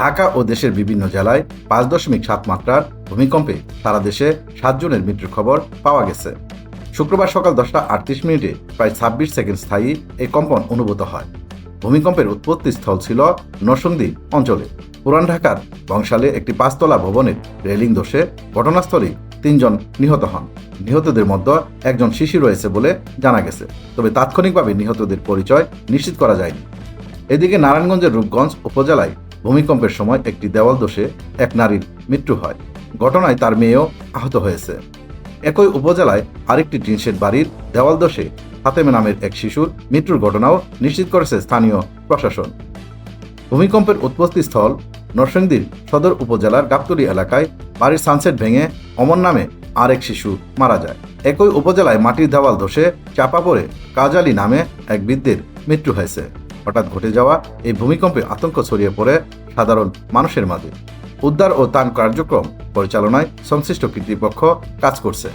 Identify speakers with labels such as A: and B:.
A: ঢাকা ও দেশের বিভিন্ন জেলায় পাঁচ দশমিক সাত মাত্রার ভূমিকম্পে সারা দেশে সাতজনের মৃত্যুর খবর পাওয়া গেছে। শুক্রবার সকাল দশটা আটত্রিশ মিনিটে প্রায় ছাব্বিশ সেকেন্ড স্থায়ী এই কম্পন অনুভূত হয়। ভূমিকম্পের উৎপত্তি স্থল ছিল নরসন্দী অঞ্চলে। পুরান ঢাকার বংশালে একটি পাঁচতলা ভবনের রেলিং দোষে ঘটনাস্থলেই তিনজন নিহত হন। নিহতদের মধ্যে একজন শিশু রয়েছে বলে জানা গেছে, তবে তাৎক্ষণিকভাবে নিহতদের পরিচয় নিশ্চিত করা যায়নি। এদিকে নারায়ণগঞ্জের রূপগঞ্জ উপজেলায় ভূমিকম্পের সময় একটি দেওয়াল দোষে এক নারীর মৃত্যু হয়। ঘটনায় তার মেয়েও আহত হয়েছে। একই উপজেলায় আরেকটি টিনশেড বাড়ির দেওয়াল দোষে ফাতেমা নামের এক শিশুর মৃত্যুর ঘটনাও নিশ্চিত করেছে স্থানীয় প্রশাসন। ভূমিকম্পের উৎপত্তি স্থল নরসিংদীর সদর উপজেলার গাবতলী এলাকায় বাড়ির সানসেট ভেঙে অমর নামে আরেক শিশু মারা যায়। একই উপজেলায় মাটির দেওয়াল ধসে চাপা পড়ে কাজালি নামে এক বৃদ্ধের মৃত্যু হয়েছে। হঠাৎ ঘটে যাওয়া এই ভূমিকম্পে আতঙ্ক ছড়িয়ে পড়ে সাধারণ মানুষের মাঝে। উদ্ধার ও ত্রাণ কার্যক্রম পরিচালনায় সংশ্লিষ্ট কর্তৃপক্ষ কাজ করছে।